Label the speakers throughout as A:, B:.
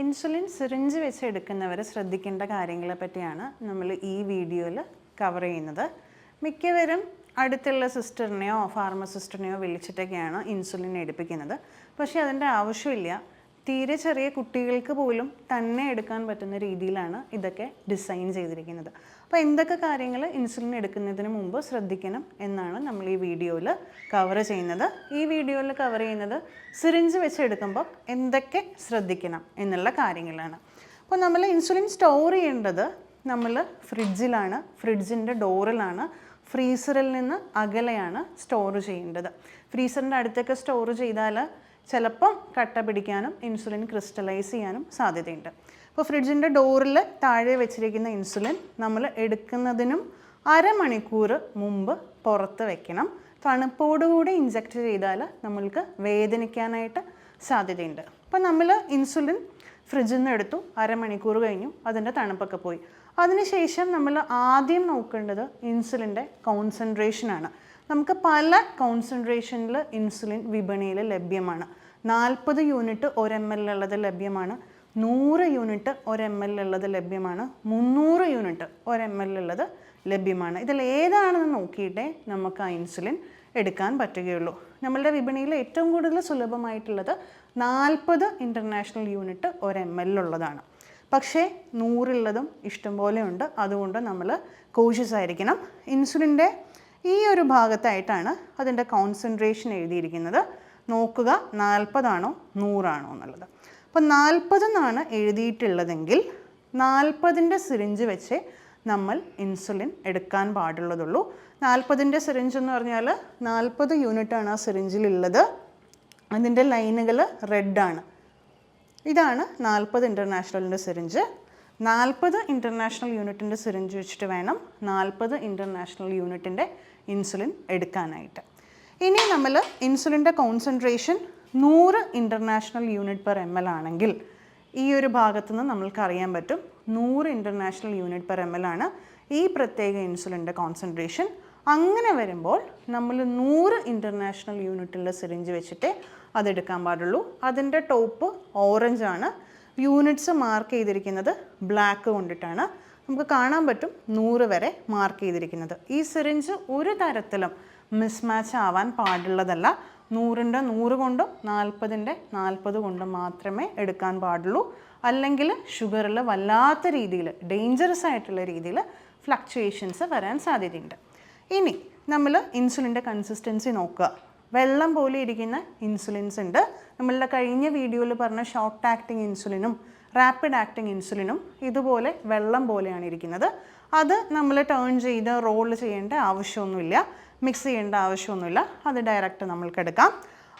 A: Insulin syringe വെച്ച് എടുക്കുന്നവർ ശ്രദ്ധിക്കേണ്ട കാര്യങ്ങളെ പറ്റിയാണ് നമ്മൾ ഈ വീഡിയോയിൽ കവർ ചെയ്യുന്നത്. മിക്കവരും അടുത്തുള്ള സിസ്റ്ററിനെയോ ഫാർമസിസ്റ്റിനെയോ വിളിച്ചിട്ടൊക്കെയാണ് ഇൻസുലിൻ എടുപ്പിക്കുന്നത്. പക്ഷേ അതിന്റെ ആവശ്യമില്ല. തീരെ ചെറിയ കുട്ടികൾക്ക് പോലും തന്നെ എടുക്കാൻ പറ്റുന്ന രീതിയിലാണ് ഇതൊക്കെ ഡിസൈൻ ചെയ്തിരിക്കുന്നത്. അപ്പോൾ എന്തൊക്കെ കാര്യങ്ങൾ ഇൻസുലിൻ എടുക്കുന്നതിന് മുമ്പ് ശ്രദ്ധിക്കണം എന്നാണ് നമ്മൾ ഈ വീഡിയോയിൽ കവർ ചെയ്യുന്നത്. ഈ വീഡിയോയിൽ കവർ ചെയ്യുന്നത് സിറിഞ്ച് വെച്ച് എടുക്കുമ്പോൾ എന്തൊക്കെ ശ്രദ്ധിക്കണം എന്നുള്ള കാര്യങ്ങളാണ്. അപ്പോൾ നമ്മൾ ഇൻസുലിൻ സ്റ്റോർ ചെയ്യേണ്ടത് നമ്മൾ ഫ്രിഡ്ജിലാണ് ഫ്രിഡ്ജിന്റെ ഡോറിലാണ് ഫ്രീസറിൽ നിന്ന് അകലെയാണ് സ്റ്റോർ ചെയ്യേണ്ടത്. ഫ്രീസറിന്റെ അടുത്തൊക്കെ സ്റ്റോർ ചെയ്താൽ ചിലപ്പം കട്ട പിടിക്കാനും ഇൻസുലിൻ ക്രിസ്റ്റലൈസ് ചെയ്യാനും സാധ്യതയുണ്ട്. അപ്പോൾ ഫ്രിഡ്ജിന്റെ ഡോറിൽ താഴെ വെച്ചിരിക്കുന്ന ഇൻസുലിൻ നമ്മൾ എടുക്കുന്നതിനും അരമണിക്കൂർ മുമ്പ് പുറത്ത് വെക്കണം. തണുപ്പോടുകൂടി ഇഞ്ചക്ട് ചെയ്താൽ നമ്മൾക്ക് വേദനിക്കാനായിട്ട് സാധ്യതയുണ്ട്. അപ്പോൾ നമ്മൾ ഇൻസുലിൻ ഫ്രിഡ്ജിൽ നിന്ന് എടുത്തു അരമണിക്കൂർ കഴിഞ്ഞു അതിന്റെ തണുപ്പൊക്കെ പോയി. അതിനുശേഷം നമ്മൾ ആദ്യം നോക്കേണ്ടത് ഇൻസുലിന്റെ കോൺസെൻട്രേഷനാണ് നമുക്ക് പല കോൺസെൻട്രേഷനിൽ ഇൻസുലിൻ വിപണിയിൽ ലഭ്യമാണ്. നാൽപ്പത് യൂണിറ്റ് ഒരു എം എൽ ഉള്ളത് ലഭ്യമാണ്. നൂറ് യൂണിറ്റ് ഒരു എം എൽ ഉള്ളത് ലഭ്യമാണ്. മുന്നൂറ് യൂണിറ്റ് ഒരു എം എൽ ഉള്ളത് ലഭ്യമാണ്. ഇതിൽ ഏതാണെന്ന് നോക്കിയിട്ടേ നമുക്ക് ആ ഇൻസുലിൻ എടുക്കാൻ പറ്റുകയുള്ളൂ. നമ്മളുടെ വിപണിയിൽ ഏറ്റവും കൂടുതൽ സുലഭമായിട്ടുള്ളത് നാൽപ്പത് ഇന്റർനാഷണൽ യൂണിറ്റ് ഒരു എം എൽ ഉള്ളതാണ്. പക്ഷേ നൂറുള്ളതും ഇഷ്ടംപോലെ ഉണ്ട്. അതുകൊണ്ട് നമ്മൾ കോഷ്യസ് ആയിരിക്കണം. ഇൻസുലിന്റെ ഈ ഒരു ഭാഗത്തായിട്ടാണ് അതിന്റെ കോൺസെൻട്രേഷൻ എഴുതിയിരിക്കുന്നത്. നോക്കുക നാൽപ്പതാണോ നൂറാണോ എന്നുള്ളത്. അപ്പോൾ നാൽപ്പതെന്നാണ് എഴുതിയിട്ടുള്ളതെങ്കിൽ നാൽപ്പതിന്റെ സിറിഞ്ച് വെച്ച് നമ്മൾ ഇൻസുലിൻ എടുക്കാൻ പാടുള്ളതുള്ളൂ. നാൽപ്പതിന്റെ സിറിഞ്ച് എന്ന് പറഞ്ഞാൽ നാൽപ്പത് യൂണിറ്റാണ് ആ സിറിഞ്ചിലുള്ളത്. അതിന്റെ ലൈനുകൾ റെഡാണ്. ഇതാണ് നാൽപ്പത് ഇന്റർനാഷണലിന്റെ സിറിഞ്ച്. നാൽപ്പത് ഇന്റർനാഷണൽ യൂണിറ്റിന്റെ സിറിഞ്ച് വെച്ചിട്ട് വേണം നാൽപ്പത് ഇന്റർനാഷണൽ യൂണിറ്റിന്റെ ഇൻസുലിൻ എടുക്കാനായിട്ട്. ഇനി നമ്മൾ ഇൻസുലിന്റെ കോൺസെൻട്രേഷൻ നൂറ് international unit per M L ആണെങ്കിൽ ഈ ഒരു ഭാഗത്തു നിന്ന് നമ്മൾക്ക് അറിയാൻ പറ്റും നൂറ് international unit per M L ആണ് ഈ പ്രത്യേക ഇൻസുലിന്റെ കോൺസെൻട്രേഷൻ അങ്ങനെ വരുമ്പോൾ നമ്മൾ നൂറ് ഇന്റർനാഷണൽ യൂണിറ്റുള്ള സിറിഞ്ച് വെച്ചിട്ടേ അതെടുക്കാൻ പാടുള്ളൂ. അതിന്റെ ടോപ്പ് ഓറഞ്ച് ആണ്. യൂണിറ്റ്സ് മാർക്ക് ചെയ്തിരിക്കുന്നത് ബ്ലാക്ക് കൊണ്ടിട്ടാണ്. നമുക്ക് കാണാൻ പറ്റും നൂറ് വരെ മാർക്ക് ചെയ്തിരിക്കുന്നത്. ഈ സിറിഞ്ച് ഒരു തരത്തിലും മിസ്മാച്ച് ആവാൻ പാടുള്ളതല്ല. നൂറിന്റെ നൂറ് കൊണ്ടും നാൽപ്പതിന്റെ നാൽപ്പത് കൊണ്ടും മാത്രമേ എടുക്കാൻ പാടുള്ളൂ. അല്ലെങ്കിൽ ഷുഗറിൽ വല്ലാത്ത രീതിയിൽ ഡേഞ്ചറസ് ആയിട്ടുള്ള രീതിയിൽ ഫ്ലക്ച്വേഷൻസ് വരാൻ സാധ്യതയുണ്ട്. ഇനി നമ്മൾ ഇൻസുലിന്റെ കൺസിസ്റ്റൻസി നോക്കുക. വെള്ളം പോലെ ഇരിക്കുന്ന ഇൻസുലിൻസ് ഉണ്ട്. നമ്മളുടെ കഴിഞ്ഞ വീഡിയോയിൽ പറഞ്ഞ ഷോർട്ട് ആക്ടിങ് ഇൻസുലിനും റാപ്പിഡ് ആക്ടിങ് ഇൻസുലിനും ഇതുപോലെ വെള്ളം പോലെയാണ് ഇരിക്കുന്നത്. അത് നമ്മൾ ടേൺ ചെയ്ത് റോൾ ചെയ്യേണ്ട ആവശ്യമൊന്നുമില്ല. മിക്സ് ചെയ്യേണ്ട ആവശ്യമൊന്നുമില്ല. അത് ഡയറക്റ്റ് നമ്മൾക്ക് എടുക്കാം.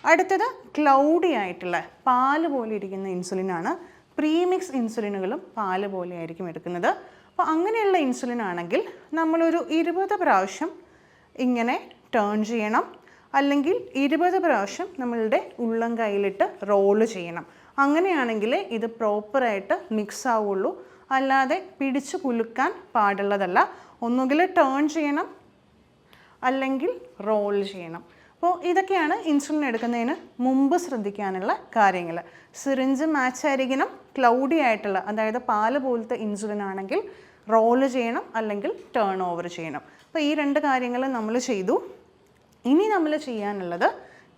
A: അടുത്തത് ക്ലൗഡി ആയിട്ടുള്ള പാൽ പോലെ ഇരിക്കുന്ന ഇൻസുലിനാണ് പ്രീമിക്സ് ഇൻസുലിനുകളും പാൽ പോലെ ആയിരിക്കും എടുക്കുന്നത്. അപ്പോൾ അങ്ങനെയുള്ള ഇൻസുലിൻ ആണെങ്കിൽ നമ്മളൊരു ഇരുപത് പ്രാവശ്യം ഇങ്ങനെ ടേൺ ചെയ്യണം. അല്ലെങ്കിൽ ഇരുപത് പ്രാവശ്യം നമ്മളുടെ ഉള്ളം കയ്യിലിട്ട് റോൾ ചെയ്യണം. അങ്ങനെയാണെങ്കിൽ ഇത് പ്രോപ്പറായിട്ട് മിക്സ് ആവുള്ളൂ. അല്ലാതെ പിടിച്ച് കുലുക്കാൻ പാടുള്ളതല്ല. ഒന്നുകിൽ ടേൺ ചെയ്യണം അല്ലെങ്കിൽ റോൾ ചെയ്യണം. അപ്പോൾ ഇതൊക്കെയാണ് ഇൻസുലിൻ എടുക്കുന്നതിന് മുമ്പ് ശ്രദ്ധിക്കാനുള്ള കാര്യങ്ങൾ. സിറിഞ്ച് മാച്ച് ആയിരിക്കണം ക്ലൗഡി ആയിട്ടുള്ള അതായത് പാൽ പോലത്തെ ഇൻസുലിൻ ആണെങ്കിൽ റോൾ ചെയ്യണം അല്ലെങ്കിൽ ടേൺ ഓവർ ചെയ്യണം. അപ്പോൾ ഈ രണ്ട് കാര്യങ്ങൾ നമ്മൾ ചെയ്തു. ഇനി നമ്മൾ ചെയ്യാനുള്ളത്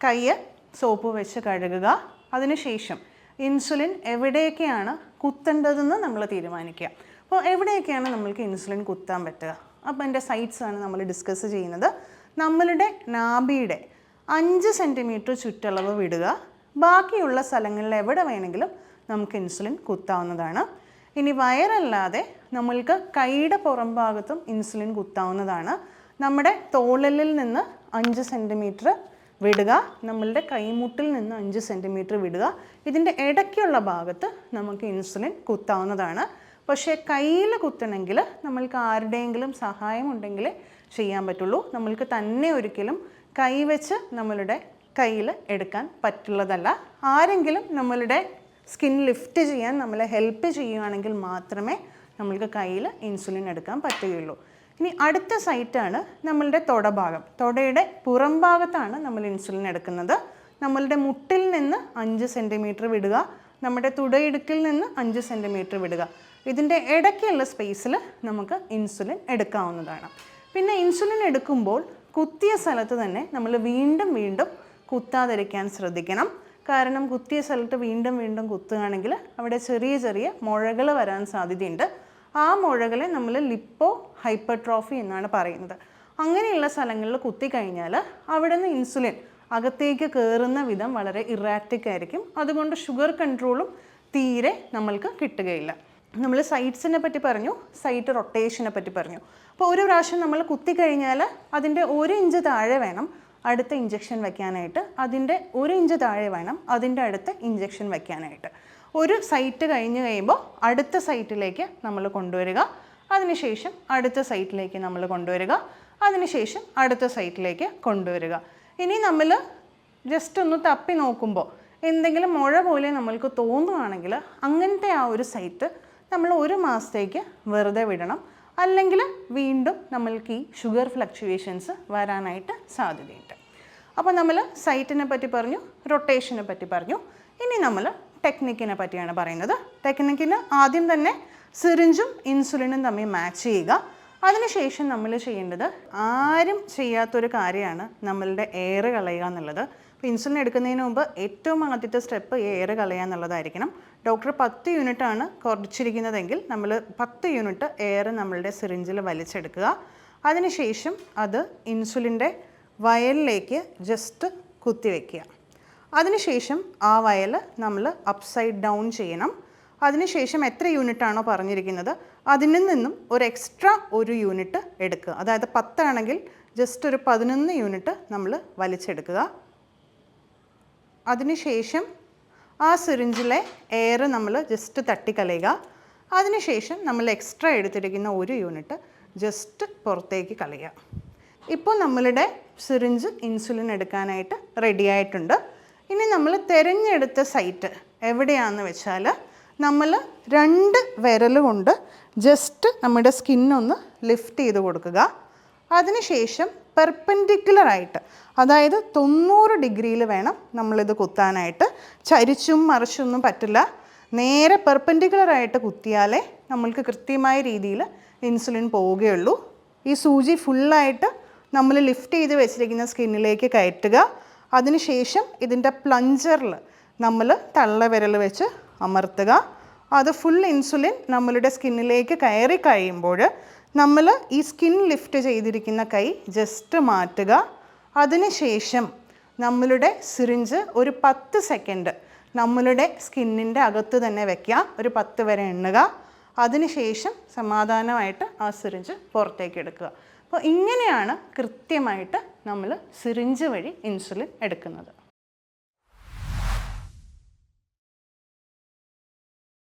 A: കയ്യ് സോപ്പ് വെച്ച് കഴുകുക. അതിനുശേഷം ഇൻസുലിൻ എവിടെയൊക്കെയാണ് കുത്തേണ്ടതെന്ന് നമ്മൾ തീരുമാനിക്കുക. അപ്പോൾ എവിടെയൊക്കെയാണ് നമ്മൾക്ക് ഇൻസുലിൻ കുത്താൻ പറ്റുക? അപ്പോൾ എന്റെ സൈറ്റ്സ് ആണ് നമ്മൾ ഡിസ്കസ് ചെയ്യുന്നത്. നമ്മളുടെ നാഭിയുടെ അഞ്ച് സെന്റിമീറ്റർ ചുറ്റളവ് വിടുക. ബാക്കിയുള്ള സ്ഥലങ്ങളിൽ എവിടെ വേണമെങ്കിലും നമുക്ക് ഇൻസുലിൻ കുത്താവുന്നതാണ്. ഇനി വയറല്ലാതെ നമ്മൾക്ക് കൈയുടെ പുറം ഭാഗത്തും ഇൻസുലിൻ കുത്താവുന്നതാണ്. നമ്മുടെ തോളലിൽ നിന്ന് അഞ്ച് സെന്റിമീറ്റർ വിടുക. നമ്മളുടെ കൈമുട്ടിൽ നിന്ന് അഞ്ച് സെന്റിമീറ്റർ വിടുക. ഇതിന്റെ ഇടയ്ക്കുള്ള ഭാഗത്ത് നമുക്ക് ഇൻസുലിൻ കുത്താവുന്നതാണ്. പക്ഷേ കയ്യിൽ കുത്തണമെങ്കിൽ നമ്മൾക്ക് ആരുടെയെങ്കിലും സഹായം ഉണ്ടെങ്കിൽ ചെയ്യാൻ പറ്റുള്ളൂ. നമ്മൾക്ക് തന്നെ ഒരിക്കലും കൈവച്ച് നമ്മളുടെ കയ്യിൽ എടുക്കാൻ പറ്റുള്ളതല്ല. ആരെങ്കിലും നമ്മളുടെ സ്കിൻ ലിഫ്റ്റ് ചെയ്യാൻ നമ്മളെ ഹെൽപ്പ് ചെയ്യുകയാണെങ്കിൽ മാത്രമേ നമ്മൾക്ക് കയ്യിൽ ഇൻസുലിൻ എടുക്കാൻ പറ്റുകയുള്ളൂ. ഇനി അടുത്ത സൈറ്റാണ് നമ്മളുടെ തൊടഭാഗം. തൊടയുടെ പുറം ഭാഗത്താണ് നമ്മൾ ഇൻസുലിൻ എടുക്കുന്നത്. നമ്മളുടെ മുട്ടിൽ നിന്ന് അഞ്ച് സെന്റിമീറ്റർ വിടുക. നമ്മുടെ തുടയിടുക്കിൽ നിന്ന് അഞ്ച് സെന്റിമീറ്റർ വിടുക. ഇതിന്റെ ഇടയ്ക്കുള്ള സ്പേസിൽ നമുക്ക് ഇൻസുലിൻ എടുക്കാവുന്നതാണ്. പിന്നെ ഇൻസുലിൻ എടുക്കുമ്പോൾ കുത്തിയ സ്ഥലത്ത് തന്നെ നമ്മൾ വീണ്ടും വീണ്ടും കുത്താതിരിക്കാൻ ശ്രദ്ധിക്കണം. കാരണം കുത്തിയ സ്ഥലത്ത് വീണ്ടും വീണ്ടും കുത്തുകയാണെങ്കിൽ അവിടെ ചെറിയ ചെറിയ മുഴകൾ വരാൻ സാധ്യതയുണ്ട്. ആ മുഴകളെ നമ്മൾ ലിപ്പോ ഹൈപ്പർട്രോഫി എന്നാണ് പറയുന്നത്. അങ്ങനെയുള്ള സ്ഥലങ്ങളിൽ കുത്തിക്കഴിഞ്ഞാൽ അവിടെ നിന്ന് ഇൻസുലിൻ അകത്തേക്ക് കയറുന്ന വിധം വളരെ ഇറാറ്റിക് ആയിരിക്കും. അതുകൊണ്ട് ഷുഗർ കൺട്രോളും തീരെ നമ്മൾക്ക് കിട്ടുകയില്ല. നമ്മൾ സൈറ്റ്സിനെ പറ്റി പറഞ്ഞു സൈറ്റ് റൊട്ടേഷനെ പറ്റി പറഞ്ഞു. അപ്പോൾ ഒരു പ്രാവശ്യം നമ്മൾ കുത്തിക്കഴിഞ്ഞാൽ അതിന്റെ ഒരു ഇഞ്ച് താഴെ വേണം അടുത്ത ഇഞ്ചക്ഷൻ വയ്ക്കാനായിട്ട് അതിന്റെ ഒരു ഇഞ്ച് താഴെ വേണം അതിന്റെ അടുത്ത ഇഞ്ചക്ഷൻ വെക്കാനായിട്ട്. ഒരു സൈറ്റ് കഴിഞ്ഞ് കഴിയുമ്പോൾ അടുത്ത സൈറ്റിലേക്ക് നമ്മൾ കൊണ്ടുവരിക. അതിനുശേഷം അടുത്ത സൈറ്റിലേക്ക് നമ്മൾ കൊണ്ടുവരിക. അതിനുശേഷം അടുത്ത സൈറ്റിലേക്ക് കൊണ്ടുവരിക. ഇനി നമ്മൾ ജസ്റ്റ് ഒന്ന് തപ്പി നോക്കുമ്പോൾ എന്തെങ്കിലും മുഴ പോലെ നമ്മൾക്ക് തോന്നുകയാണെങ്കിൽ അങ്ങനത്തെ ആ ഒരു സൈറ്റ് നമ്മൾ ഒരു മാസത്തേക്ക് വെറുതെ വിടണം. അല്ലെങ്കിൽ വീണ്ടും നമ്മൾക്ക് ഈ ഷുഗർ ഫ്ലക്ച്വേഷൻസ് വരാനായിട്ട് സാധ്യതയുണ്ട്. അപ്പോൾ നമ്മൾ സൈറ്റിനെ പറ്റി പറഞ്ഞു റൊട്ടേഷനെ പറ്റി പറഞ്ഞു. ഇനി നമ്മൾ ടെക്നിക്കിനെ പറ്റിയാണ് പറയുന്നത്. ടെക്നിക്കിന് ആദ്യം തന്നെ സിറിഞ്ചും ഇൻസുലിനും തമ്മിൽ മാച്ച് ചെയ്യുക. അതിനുശേഷം നമ്മൾ ചെയ്യേണ്ടത് ആരും ചെയ്യാത്തൊരു കാര്യമാണ് നമ്മളുടെ എയർ കളയുക എന്നുള്ളത്. അപ്പോൾ ഇൻസുലിൻ എടുക്കുന്നതിന് മുമ്പ് ഏറ്റവും ആദ്യത്തെ സ്റ്റെപ്പ് എയർ കളയുക എന്നുള്ളതായിരിക്കണം. ഡോക്ടർ പത്ത് യൂണിറ്റ് ആണ് കുറച്ചിരിക്കുന്നതെങ്കിൽ നമ്മൾ പത്ത് യൂണിറ്റ് എയർ നമ്മളുടെ സിറിഞ്ചിൽ വലിച്ചെടുക്കുക. അതിനുശേഷം അത് ഇൻസുലിന്റെ വയലിലേക്ക് ജസ്റ്റ് കുത്തിവെക്കുക. അതിനുശേഷം ആ വയൽ നമ്മൾ അപ്സൈഡ് ഡൗൺ ചെയ്യണം. അതിനുശേഷം എത്ര യൂണിറ്റ് ആണോ പറഞ്ഞിരിക്കുന്നത് അതിൽ നിന്നും ഒരു എക്സ്ട്രാ ഒരു യൂണിറ്റ് എടുക്കുക. അതായത് പത്താണെങ്കിൽ ജസ്റ്റ് ഒരു പതിനൊന്ന് യൂണിറ്റ് നമ്മൾ വലിച്ചെടുക്കുക. അതിനുശേഷം ആ സിറിഞ്ചിലെ എയർ നമ്മൾ ജസ്റ്റ് തട്ടിക്കളയുക. അതിനുശേഷം നമ്മൾ എക്സ്ട്രാ എടുത്തിരിക്കുന്ന ഒരു യൂണിറ്റ് ജസ്റ്റ് പുറത്തേക്ക് കളയുക. ഇപ്പോൾ നമ്മളുടെ സിറിഞ്ച് ഇൻസുലിൻ എടുക്കാനായിട്ട് റെഡി ആയിട്ടുണ്ട്. ഇനി നമ്മൾ തിരഞ്ഞെടുത്ത സൈറ്റ് എവിടെയാണെന്ന് വെച്ചാൽ നമ്മൾ രണ്ട് വിരൽ കൊണ്ട് ജസ്റ്റ് നമ്മുടെ സ്കിന്നൊന്ന് ലിഫ്റ്റ് ചെയ്ത് കൊടുക്കുക. അതിനുശേഷം പെർപെൻഡിക്കുലർ ആയിട്ട് അതായത് തൊണ്ണൂറ് ഡിഗ്രിയിൽ വേണം നമ്മളിത് കുത്താനായിട്ട്. ചരിച്ചും മറിച്ചൊന്നും പറ്റില്ല. നേരെ പെർപെൻഡിക്കുലർ ആയിട്ട് കുത്തിയാലേ നമ്മൾക്ക് കൃത്യമായ രീതിയിൽ ഇൻസുലിൻ പോവുകയുള്ളൂ. ഈ സൂചി ഫുള്ളായിട്ട് നമ്മൾ ലിഫ്റ്റ് ചെയ്ത് വെച്ചിരിക്കുന്ന സ്കിന്നിലേക്ക് കയറ്റുക. അതിനുശേഷം ഇതിന്റെ പ്ലഞ്ചറിൽ നമ്മൾ തള്ള വിരൽ വെച്ച് അമർത്തുക. അത് ഫുൾ ഇൻസുലിൻ നമ്മളുടെ സ്കിന്നിലേക്ക് കയറി കഴിയുമ്പോൾ നമ്മൾ ഈ സ്കിൻ ലിഫ്റ്റ് ചെയ്തിരിക്കുന്ന കൈ ജസ്റ്റ് മാറ്റുക. അതിനുശേഷം നമ്മളുടെ സിറിഞ്ച് ഒരു പത്ത് സെക്കൻഡ് നമ്മളുടെ സ്കിന്നിന്റെ അകത്ത് തന്നെ വെക്കുക. ഒരു പത്ത് വരെ എണ്ണുക. അതിനുശേഷം സമാധാനമായിട്ട് ആ സിറിഞ്ച് പുറത്തേക്ക് എടുക്കുക. അപ്പോൾ ഇങ്ങനെയാണ് കൃത്യമായിട്ട് നമ്മൾ സിറിഞ്ച് വഴി ഇൻസുലിൻ എടുക്കുന്നത്.